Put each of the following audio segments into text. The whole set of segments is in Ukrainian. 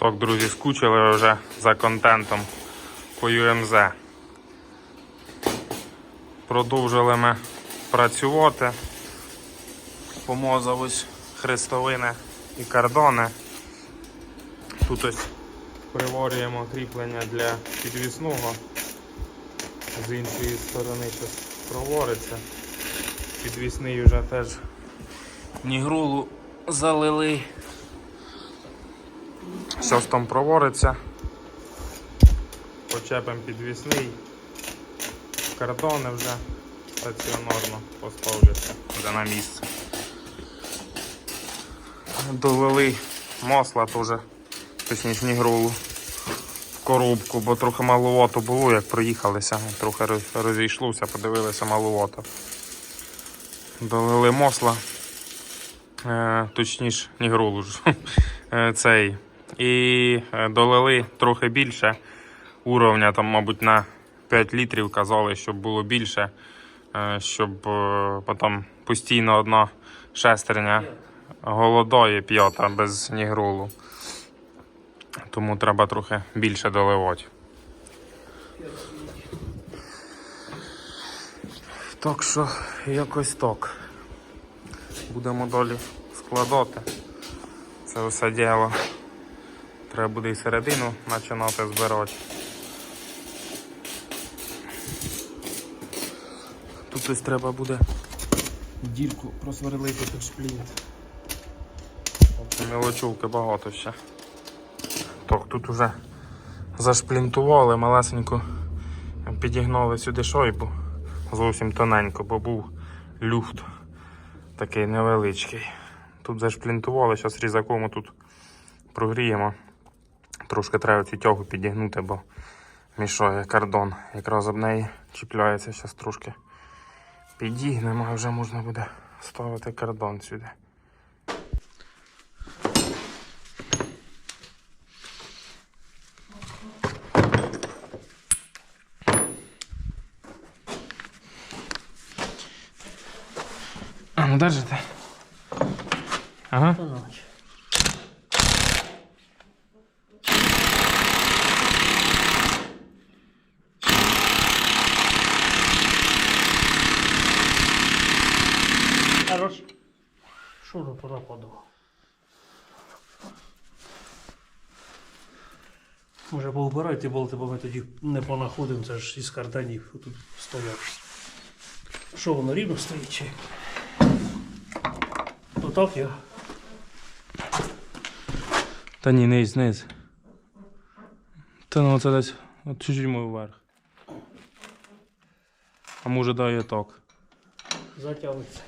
Так, друзі, скучили вже за контентом по UMZ. Продовжили ми працювати. Помозав ось хрестовини і кордони. Тут ось приворюємо кріплення для підвісного. З іншої сторони щось провориться. Підвісний вже теж нігрулу залили. Щось там провориться. Почепимо підвісний. Картони вже стаціонарно поставляться вже на місце. Довели масла теж, точніше нігрулу в коробку, бо трохи маловато було, як проїхалися, трохи розійшлося, подивилися маловато. Долили масла, е, точніше, нігрулу ж е, цей. І е, долили трохи більше уровня, там, мабуть, на 5 літрів казали, щоб було більше, е, щоб е, потім постійно одна шестерня голодає п'ята без нігрулу. Тому треба трохи більше доливати. Так що якось так. Будемо далі складати це все діло. Треба буде і середину починати збирати. Тут ось треба буде дірку просверлити під шплінт. Мілочовки багато ще. Так, тут уже зашплінтували, малесенько підігнали сюди шойбу зовсім тоненько, бо був люфт такий невеличкий. Тут зашплінтували, зараз різаком тут прогріємо. Трошки треба цю тягу підігнути, бо мішає кордон. Якраз об неї чіпляється, зараз трошки підігнемо, і вже можна буде ставити кордон сюди. А, ну держите. Ага. Хорош. Шуру понападав. Може поубирайте болти, бо ми тоді не понаходимо, це ж із картанів тут стоять. Що воно рівно стоїть чи? То так я. Та ні, низ, низ. Та ну це десь от чуть-чуть мой вверх. А може дає ток. Затягується.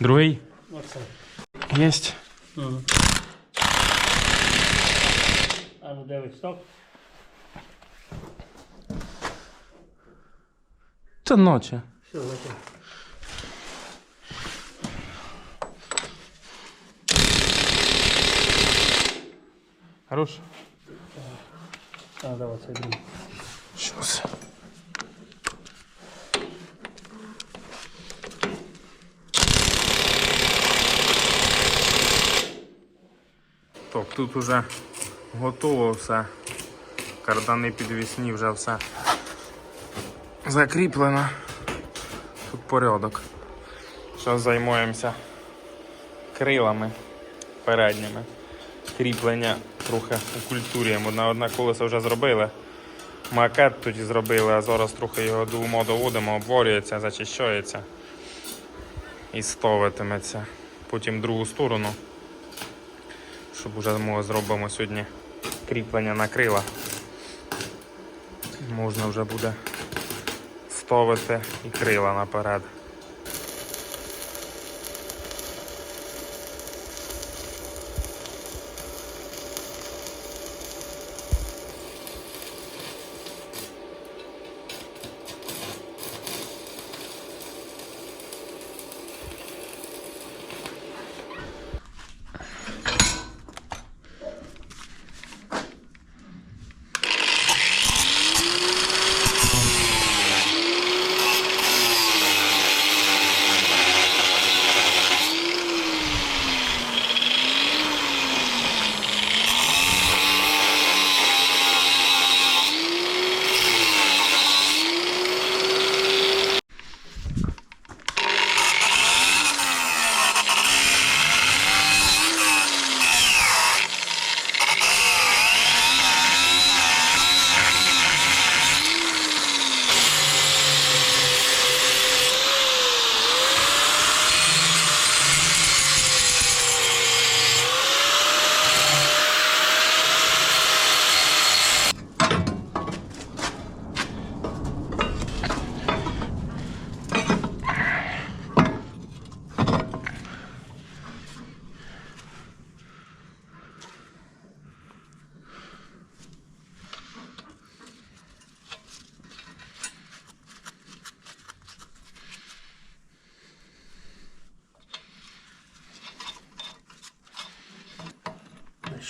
Другий? Оце. Єсть. Угу. А ну дивись, так? Це ночі. Все, затяг. Хорош. А, давай, це другий. Щас. Так, тут уже готово все. Кардани підвісні вже все закріплено. Тут порядок. Зараз займаємося крилами передніми. Кріплення трохи укультурюємо. На одне колесо вже зробили. Макет тоді зробили, а зараз трохи його до доводимо, обворюється, зачищається і ставитиметься. Потім другу сторону, щоб вже ми зробимо сьогодні кріплення на крила. Можна вже буде ставити і крила наперед.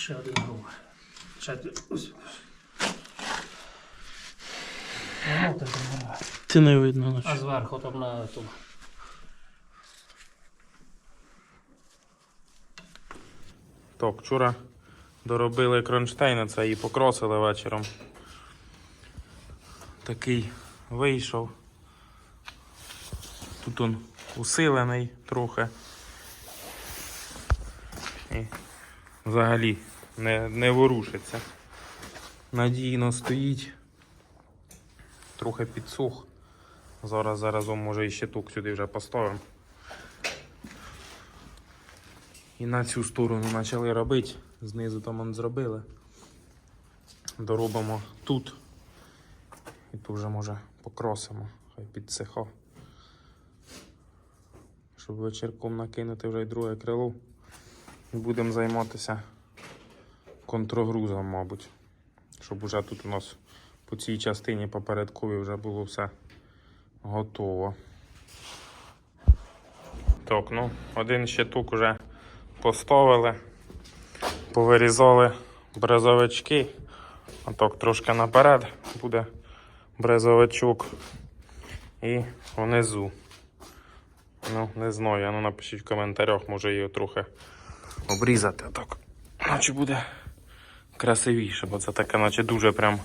Ще один груб. Ще один. Ось. Ну, Ти не видно А зверху там на тому. Так, вчора доробили кронштейн, це і покросили вечором. Такий вийшов. Тут він усилений трохи. І взагалі не, не ворушиться. Надійно стоїть. Трохи підсух. Зараз заразом може і щиток сюди вже поставимо. І на цю сторону почали робити. Знизу там зробили. Доробимо тут. І тут вже може покросимо. Хай підсихо. Щоб вечірком накинути вже й друге крило. І будемо займатися контрогрузом, мабуть. Щоб уже тут у нас по цій частині попередковій вже було все готово. Так, ну, один щиток уже поставили, повирізали брезовички. Отак трошки наперед буде брезовичок. І внизу. Ну, не знаю, ну напишіть в коментарях, може його трохи обрізати. Так. Наче буде красивіше, бо це таке, наче дуже прям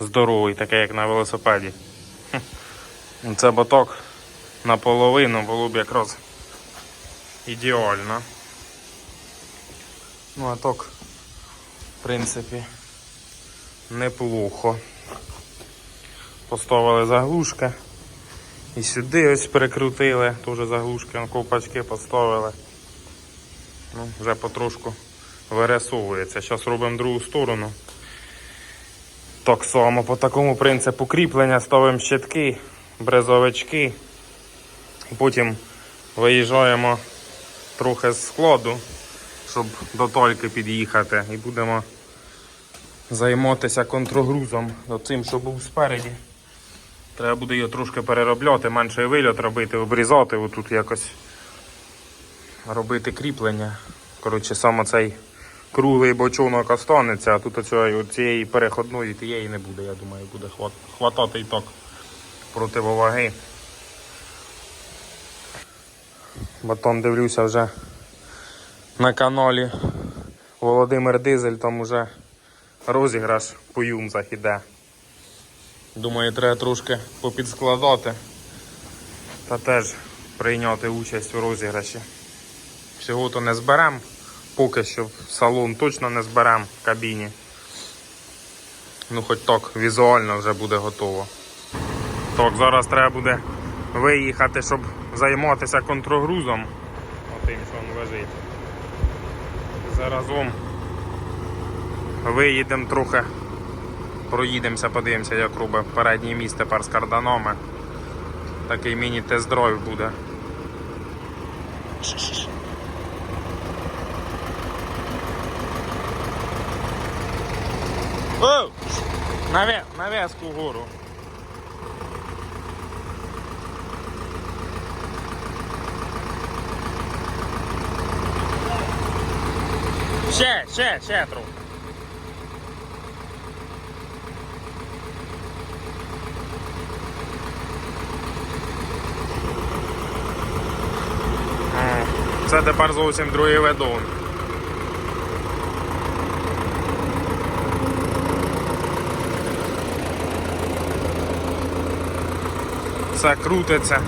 здоровий, таке як на велосипеді. Це боток наполовину було б якраз ідеально. Ну, а так, в принципі, неплохо. Поставили заглушки. І сюди ось перекрутили, теж заглушки, на ковпачки поставили. Ну, вже потрошку вирисовується. Зараз робимо другу сторону. Так само по такому принципу кріплення ставимо щитки, брезовички. Потім виїжджаємо трохи з складу, щоб до тольки під'їхати. І будемо займатися контрогрузом цим, що був спереді. Треба буде його трошки переробляти, менший вильот робити, обрізати, отут якось робити кріплення. Коротше, саме цей круглий бочонок останеться, а тут оцієї, цієї переходної тієї не буде, я думаю, буде хват, хватати і так противоваги. Батон дивлюся вже на каналі Володимир Дизель, там уже розіграш по юмзах іде. Думаю, треба трошки попідскладати та теж прийняти участь у розіграші. Всього то не зберемо, поки що в салон точно не зберемо в кабіні. Ну хоч так, візуально вже буде готово. Так, зараз треба буде виїхати, щоб займатися контрогрузом. Отим, що він лежить. Заразом виїдемо трохи, проїдемося, подивимося, як робить переднє місце тепер з карданами. Такий міні-тест-драйв буде. О! Наве, нав'язку вгору. Ще, ще, ще трохи. О, Це тепер зовсім другий ведун. Все крутиться.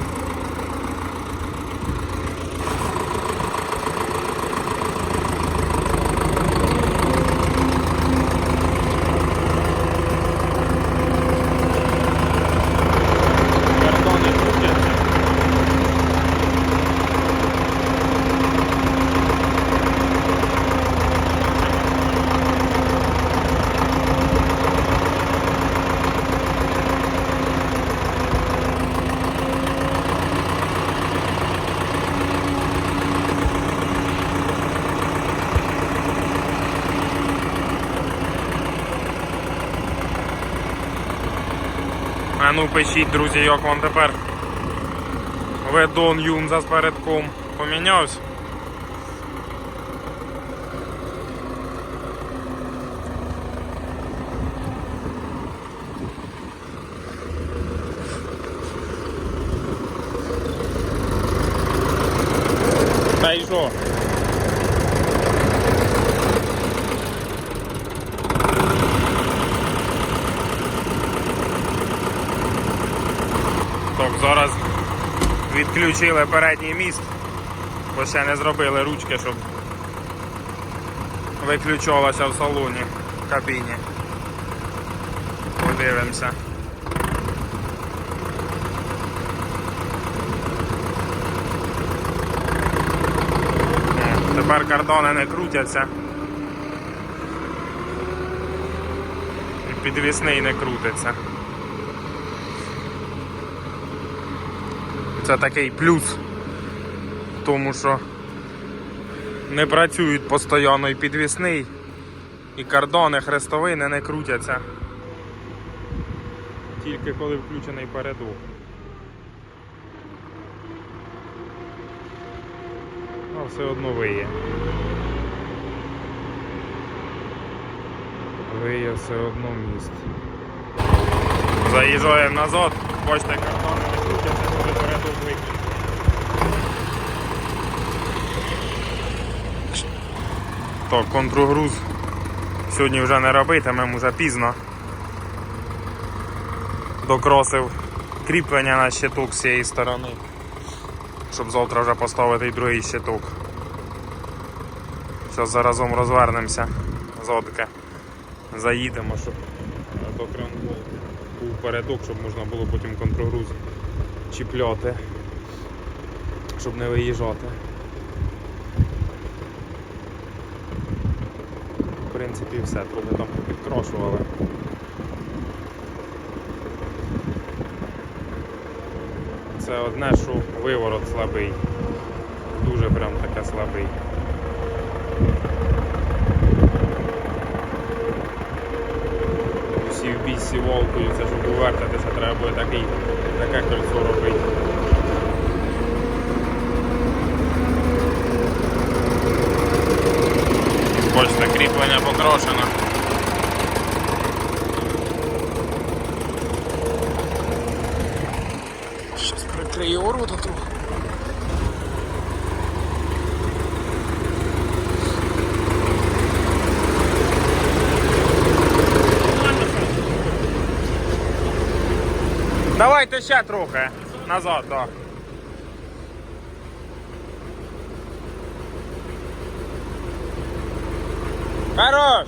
ну пишіть, друзі, як вам тепер ведон юн за передком помінявся. Та й що? Відключили передній міст, бо ще не зробили ручки, щоб виключалося в салоні, в кабіні. Подивимося. Тепер кордони не крутяться. І підвісний не крутиться. Це такий плюс тому, що не працюють постійно і підвісний, і кордони, хрестовини не крутяться. Тільки коли включений передок. А все одно виє. Виє все одно міст. Заїжджаємо назад, бачите, кордони не крутяться, передок виключений. Так, контргруз сьогодні вже не робитимемо, вже пізно. Докросив кріплення на щиток з цієї сторони, щоб завтра вже поставити і другий щиток. Зараз заразом розвернемося зодки. Заїдемо, щоб до кранбол був передок, щоб можна було потім контргруз чіпляти, щоб не виїжджати. В принципі, все, трохи там підкрошували. Це одне, що виворот слабий. Дуже прям таке слабий. Усі в бійці волкою, це щоб увертатися, треба буде такий, таке кольцо робити. Бачите, кріплення покрошено. Давайте ще трохи. Назад, так. Хорош!